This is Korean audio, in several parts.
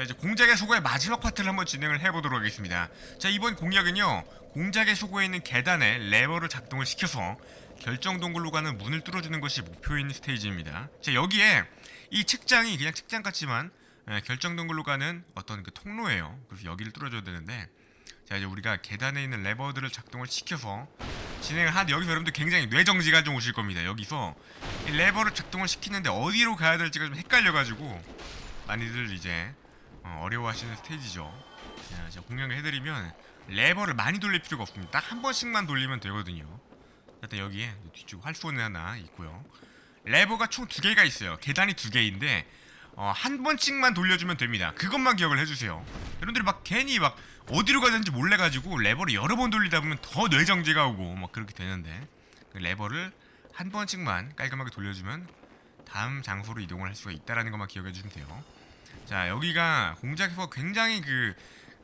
자 이제 공작의 소고의 마지막 파트를 한번 진행을 해보도록 하겠습니다. 자 이번 공략은요 공작의 소고에 있는 계단에 레버를 작동을 시켜서 결정 동굴로 가는 문을 뚫어주는 것이 목표인 스테이지입니다. 자 여기에 이 책장이 그냥 책장 같지만 에, 결정 동굴로 가는 어떤 그 통로예요. 그래서 여기를 뚫어줘야 되는데 자 이제 우리가 계단에 있는 레버들을 작동을 시켜서 진행을 하는데 여기서 여러분들 굉장히 뇌정지가 좀 오실 겁니다. 여기서 이 레버를 작동을 시키는데 어디로 가야 될지가 좀 헷갈려가지고 많이들 이제 어, 어려워하시는 스테이지죠. 자, 제가 공략을 해드리면 레버를 많이 돌릴 필요가 없습니다. 딱 한 번씩만 돌리면 되거든요. 일단 여기에 뒤쪽 활쏘는 하나 있고요. 레버가 총 두 개가 있어요. 계단이 두 개인데 어, 한 번씩만 돌려주면 됩니다. 그것만 기억을 해주세요. 여러분들이 막 괜히 막 어디로 가야 되는지 몰라가지고 레버를 여러 번 돌리다 보면 더 뇌정지가 오고 막 그렇게 되는데 그 레버를 한 번씩만 깔끔하게 돌려주면 다음 장소로 이동을 할 수가 있다라는 것만 기억해 주시면 돼요. 자 여기가 공작에서 굉장히 그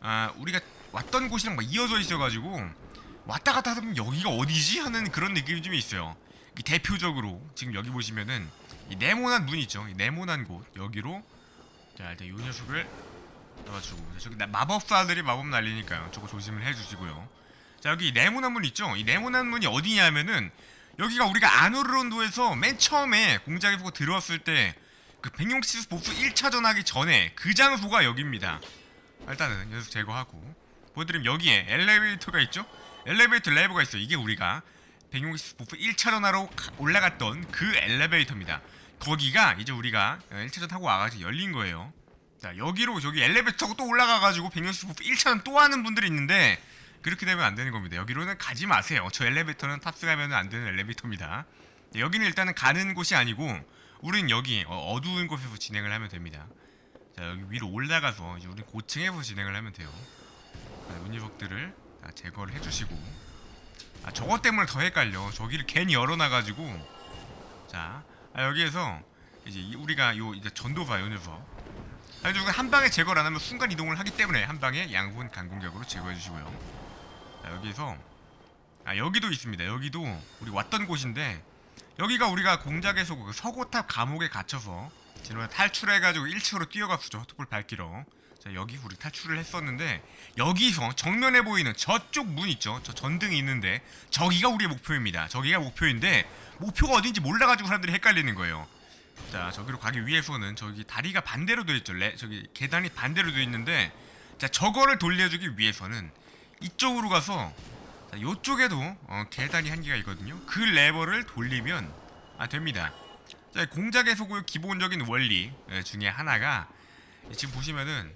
아, 우리가 왔던 곳이랑 막 이어져 있어가지고 왔다 갔다 하면 여기가 어디지 하는 그런 느낌이 좀 있어요. 이 대표적으로 지금 여기 보시면은 이 네모난 문 있죠. 이 네모난 곳 여기로 자 일단 요 녀석을 자, 저기 나- 마법사들이 마법 날리니까요. 저거 조심을 해주시고요. 자 여기 이 네모난 문 있죠. 이 네모난 문이 어디냐면은 여기가 우리가 아노르론도에서 맨 처음에 공작에 보고 들어왔을 때 그 백용시스 보스 1차전 하기 전에 그 장소가 여기입니다. 일단은 녀석 제거하고 보여드리면 여기에 엘리베이터가 있죠? 엘리베이터 레버가 있어요. 이게 우리가 백용시스 보스 1차전 하러 가- 올라갔던 그 엘리베이터입니다. 거기가 이제 우리가 1차전 타고 와가지고 열린 거예요. 자 여기로 저기 엘리베이터 타고 또 올라가가지고 백용시스 보스 1차전 또 하는 분들이 있는데 그렇게 되면 안 되는 겁니다. 여기로는 가지 마세요. 저 엘리베이터는 탑승하면 안 되는 엘리베이터입니다. 네, 여기는 일단은 가는 곳이 아니고 우린 여기 어, 어두운 곳에서 진행을 하면 됩니다. 자 여기 위로 올라가서 이제 우리 고층에서 진행을 하면 돼요. 자, 문유석들을 다 제거를 해주시고 아 저것 때문에 더 헷갈려. 저기를 괜히 열어놔가지고 자 아, 여기에서 이제 이- 우리가 요 이제 전도사 요 녀석 아주 한 방에 제거를 안 하면 순간 이동을 하기 때문에 한 방에 양분 강공격으로 제거해 주시고요. 자 여기서 아 여기도 있습니다. 여기도 우리 왔던 곳인데 여기가 우리가 공작에서 그 서고탑 감옥에 갇혀서 지난번에 탈출해가지고 1층으로 뛰어갔었죠. 헛불 밟기로. 자 여기 우리 탈출을 했었는데 여기서 정면에 보이는 저쪽 문 있죠. 저 전등이 있는데 저기가 우리의 목표입니다. 저기가 목표인데 목표가 어딘지 몰라가지고 사람들이 헷갈리는 거예요. 자 저기로 가기 위해서는 저기 다리가 반대로 돼 있죠. 레, 저기 계단이 반대로 돼 있는데 자 저거를 돌려주기 위해서는 이쪽으로 가서 자, 요쪽에도 어, 계단이 한 개가 있거든요. 그 레버를 돌리면 아 됩니다. 자, 공작의 소고의 기본적인 원리 예, 중에 하나가 지금 보시면은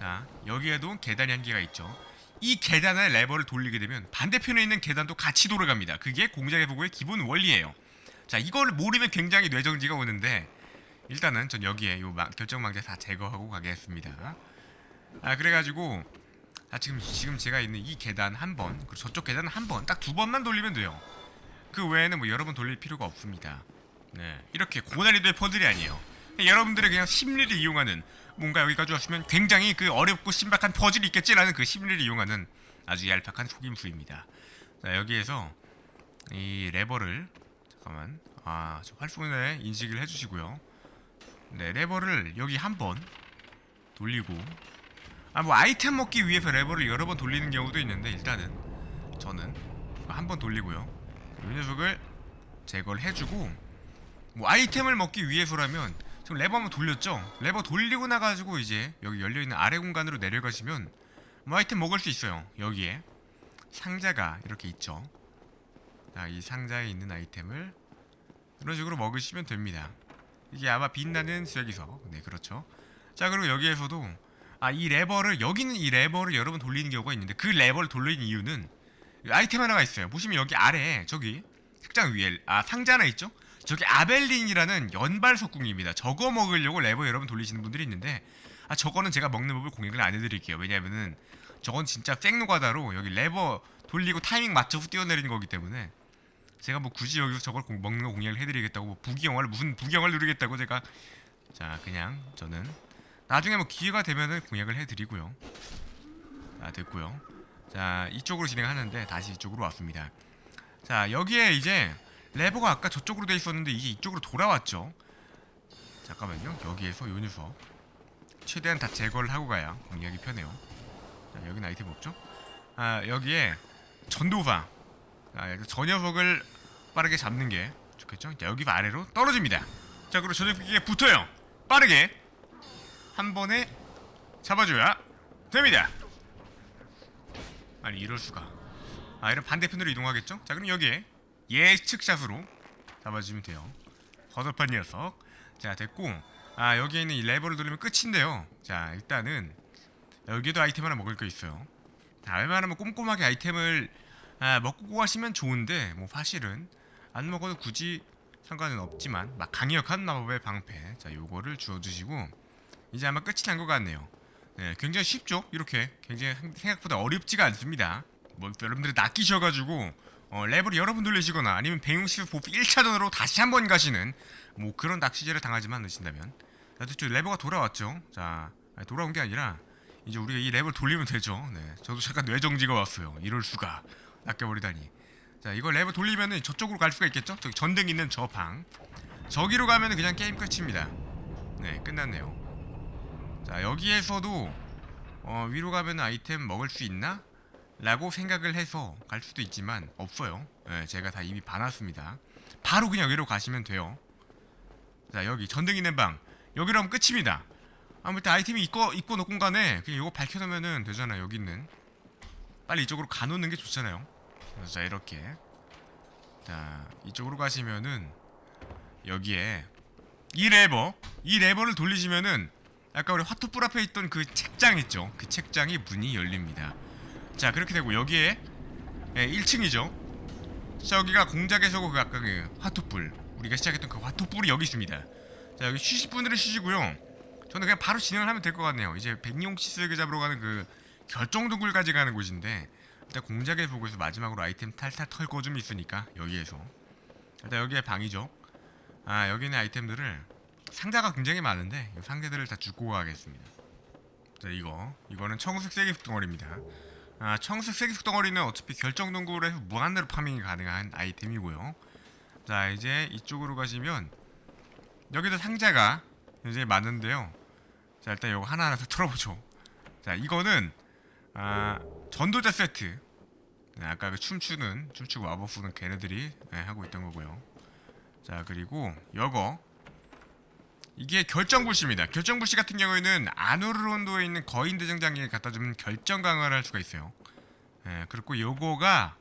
자, 여기에도 계단이 한 개가 있죠. 이 계단의 레버를 돌리게 되면 반대편에 있는 계단도 같이 돌아갑니다. 그게 공작의 소고의 기본 원리예요. 자, 이걸 모르면 굉장히 뇌정지가 오는데 일단은 전 여기에 요 마- 결정망자 다 제거하고 가겠습니다. 아 그래가지고 아 지금 지금 제가 있는 이 계단 한 번, 그리고 저쪽 계단 한 번, 딱 두 번만 돌리면 돼요. 그 외에는 뭐 여러 번 돌릴 필요가 없습니다. 네, 이렇게 고난이도의 퍼즐이 아니에요. 여러분들의 그냥 심리를 이용하는 뭔가 여기까지 왔으면 굉장히 그 어렵고 신박한 퍼즐이 있겠지라는 그 심리를 이용하는 아주 얄팍한 속임수입니다. 자 여기에서 이 레버를 잠깐만 아저 활성에 인식을 해주시고요. 네 레버를 여기 한 번 돌리고 아 뭐 아이템 먹기 위해서 레버를 여러 번 돌리는 경우도 있는데 일단은 저는 한 번 돌리고요. 이 녀석을 제거를 해주고 뭐 아이템을 먹기 위해서라면 지금 레버 한번 돌렸죠. 레버 돌리고 나가지고 이제 여기 열려 있는 아래 공간으로 내려가시면 뭐 아이템 먹을 수 있어요. 여기에 상자가 이렇게 있죠. 자, 이 상자에 있는 아이템을 이런 식으로 먹으시면 됩니다. 이게 아마 빛나는 쇠기석. 네, 그렇죠. 자, 그리고 여기에서도 아, 이 레버를 여기는 이 레버를 여러 번 돌리는 경우가 있는데 그 레버를 돌리는 이유는 이 아이템 하나가 있어요. 보시면 여기 아래에 저기 책장 위에 아 상자 하나 있죠? 저기 아벨린이라는 연발 석궁입니다. 저거 먹으려고 레버 여러 번 돌리시는 분들이 있는데 아 저거는 제가 먹는 법을 공략을 안 해드릴게요. 왜냐면은 저건 진짜 생노가다로 여기 레버 돌리고 타이밍 맞춰서 뛰어내리는 거기 때문에 제가 뭐 굳이 여기서 저걸 공- 먹는 거 공략을 해드리겠다고 뭐 부경화를 무슨 부경을 누리겠다고 제가 자 그냥 저는 나중에 뭐 기회가 되면은 공략을 해드리고요. 자 됐고요. 자 이쪽으로 진행하는데 다시 이쪽으로 왔습니다. 자 여기에 이제 레버가 아까 저쪽으로 돼 있었는데 이게 이쪽으로 돌아왔죠. 잠깐만요. 여기에서 요 녀석 최대한 다 제거를 하고 가야 공략이 편해요. 자, 여기는 아이템 없죠? 아 여기에 전도사 아, 저 녀석을 빠르게 잡는 게 좋겠죠? 자, 여기 아래로 떨어집니다. 자 그리고 저 녀석에게 붙어요. 빠르게 한 번에 잡아줘야 됩니다. 아니 이럴 수가. 아 이런 반대편으로 이동하겠죠? 자 그럼 여기에 예측 샷으로 잡아주면 돼요. 허접한 녀석. 자 됐고 아 여기에 있는 이 레버를 누르면 끝인데요. 자 일단은 여기도 아이템 하나 먹을 거 있어요. 자, 웬만하면 꼼꼼하게 아이템을 아, 먹고 가시면 좋은데 뭐 사실은 안 먹어도 굳이 상관은 없지만 막 강력한 마법의 방패 자 요거를 주워주시고 이제 아마 끝이 난 것 같네요. 네, 굉장히 쉽죠. 이렇게 굉장히 생- 생각보다 어렵지가 않습니다. 뭐 여러분들이 낚이셔가지고 어, 랩을 여러 번 돌리시거나 아니면 백용시 보프 1차전으로 다시 한 번 가시는 뭐 그런 낚시질을 당하지만 않으신다면 자, 저 레버가 돌아왔죠. 자 돌아온 게 아니라 이제 우리가 이 랩을 돌리면 되죠. 네, 저도 잠깐 뇌정지가 왔어요. 이럴 수가 낚여버리다니. 자 이거 랩을 돌리면은 저쪽으로 갈 수가 있겠죠? 저기 전등 있는 저 방. 저기로 가면은 그냥 게임 끝입니다. 네 끝났네요. 자 여기에서도 어, 위로 가면 아이템 먹을 수 있나? 라고 생각을 해서 갈 수도 있지만 없어요. 예, 제가 다 이미 봐놨습니다. 바로 그냥 위로 가시면 돼요. 자 여기 전등 있는 방. 여기로 하면 끝입니다. 아무튼 아이템이 있고 있고 놓고 간에 그냥 이거 밝혀놓으면 되잖아요 여기 있는. 빨리 이쪽으로 가놓는 게 좋잖아요. 자 이렇게. 자 이쪽으로 가시면은 여기에 이 레버 이 레버를 돌리시면은 아까 우리 화투불 앞에 있던 그 책장 있죠? 그 책장이 문이 열립니다. 자 그렇게 되고 여기에 예, 1층이죠? 자 여기가 공작에서고 그 아까 그 화투불. 우리가 시작했던 그 화투불이 여기 있습니다. 자 여기 쉬실 분들은 쉬시고요. 저는 그냥 바로 진행을 하면 될 것 같네요. 이제 백룡시스에게 잡으러 가는 그 결정동굴까지 가는 곳인데 일단 공작에 보고서 마지막으로 아이템 탈탈 털고 좀 있으니까 여기에서. 일단 여기에 방이죠. 아 여기 있는 아이템들을 상자가 굉장히 많은데 이 상자들을 다 줍고 가겠습니다. 자 이거. 이거는 청색 세기숙 덩어리입니다. 아 청색 세기숙 덩어리는 어차피 결정 동굴에서 무한대로 파밍이 가능한 아이템이고요. 자 이제 이쪽으로 가시면 여기도 상자가 굉장히 많은데요. 자 일단 이거 하나하나 다 털어보죠. 자 이거는 아 전도자 세트. 네, 아까 그 춤추는 춤추고 쓰는 걔네들이 네, 하고 있던 거고요. 자 그리고 요거 이게 결정불씨입니다. 결정불씨 같은 경우에는 아누르론도에 있는 거인 대장장에게 갖다 주면 결정 강화를 할 수가 있어요. 예, 그리고 요거가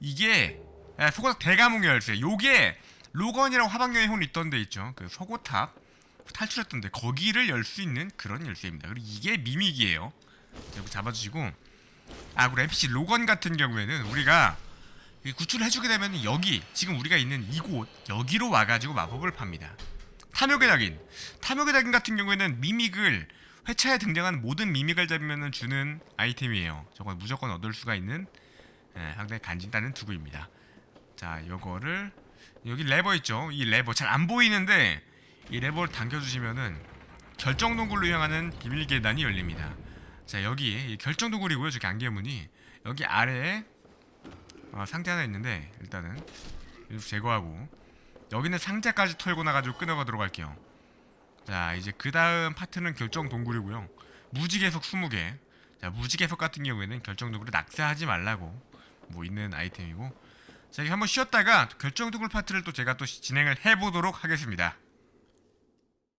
이게 예, 속옷 대가문 열쇠. 요게 로건이랑 화방경의 혼이 있던 데 있죠. 그 속옷탑 탈출했던 데 거기를 열 수 있는 그런 열쇠입니다. 그리고 이게 미믹이에요. 여기 잡아주시고 아 그리고 NPC 로건 같은 경우에는 우리가 이 구출을 해주게 되면 여기 지금 우리가 있는 이곳 여기로 와가지고 마법을 팝니다. 탐욕의 낙인. 탐욕의 낙인 같은 경우에는 미믹을 회차에 등장하는 모든 미믹을 잡으면 주는 아이템이에요. 저건 무조건 얻을 수가 있는 예, 상당히 간진다는 투구입니다. 자, 요거를 여기 레버 있죠. 이 레버 잘 안 보이는데 이 레버를 당겨주시면은 결정 동굴로 향하는 비밀 계단이 열립니다. 자, 여기 이 결정 동굴이고요. 저기 안개문이 여기 아래에 어, 상자 하나 있는데 일단은 제거하고 여기는 상자까지 털고 나가지고 끊어가도록 할게요. 자 이제 그 다음 파트는 결정 동굴이고요. 무지개석 20개. 자 무지개석 같은 경우에는 결정 동굴을 낙사하지 말라고 뭐 있는 아이템이고. 자 이렇게 한번 쉬었다가 결정 동굴 파트를 또 제가 또 진행을 해보도록 하겠습니다.